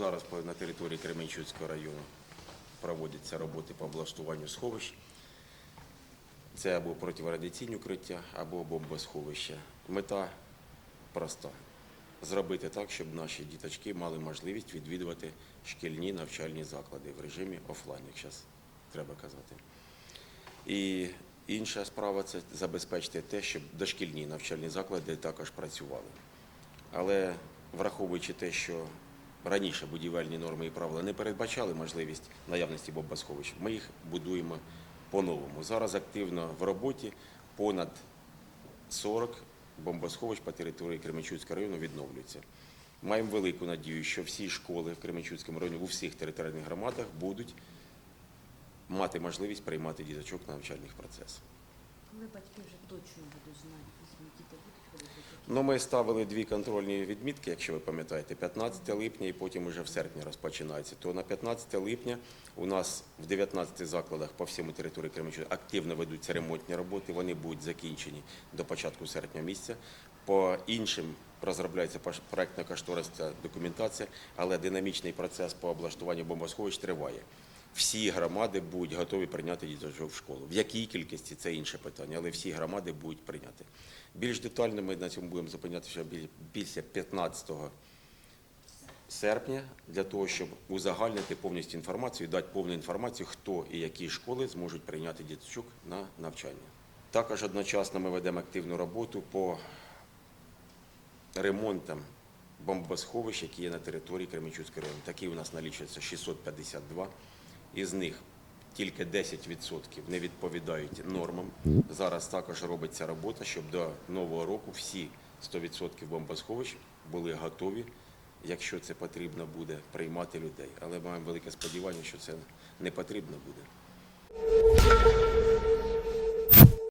зараз на території Кременчуцького району проводяться роботи по облаштуванню сховищ. Це або протирадіаційні укриття, або бомбосховища. Мета проста зробити так, щоб наші діточки мали можливість відвідувати шкільні навчальні заклади в режимі офлайн, як зараз треба казати. І інша справа це забезпечити те, щоб дошкільні навчальні заклади також працювали. Але враховуючи те, що раніше будівельні норми і правила не передбачали можливість наявності бомбосховищ, ми їх будуємо по-новому. Зараз активно в роботі понад 40 бомбосховищ по території Кременчуцького району відновлюються. Маємо велику надію, що всі школи в Кременчуцькому районі у всіх територіальних громадах будуть мати можливість приймати діточок на навчальних процесах. Коли батьки вже точно будуть знати, якщо діти будуть ходити Ну, ми ставили дві контрольні відмітки, якщо ви пам'ятаєте, 15 липня і потім уже в серпні розпочинається. То на 15 липня у нас в 19 закладах по всьому території Кременчука активно ведуться ремонтні роботи. Вони будуть закінчені до початку серпня місяця. По іншим розробляється паш- проектно-кошторисна документація, але динамічний процес по облаштуванню бомбосховищ триває. Всі громади будуть готові прийняти діточок в школу. В якій кількості це інше питання, але всі громади будуть прийняти. Більш детально ми на цьому будемо зупинятися після 15 серпня для того, щоб узагальнити повністю інформацію, дати повну інформацію, хто і які школи зможуть прийняти діточок на навчання. Також одночасно ми ведемо активну роботу по ремонтам бомбосховищ, які є на території Кременчуцького району. Такі у нас налічується 652. Із них тільки 10% не відповідають нормам. Зараз також робиться робота, щоб до нового року всі 100% бомбосховищ були готові, якщо це потрібно буде, приймати людей. Але маємо велике сподівання, що це не потрібно буде.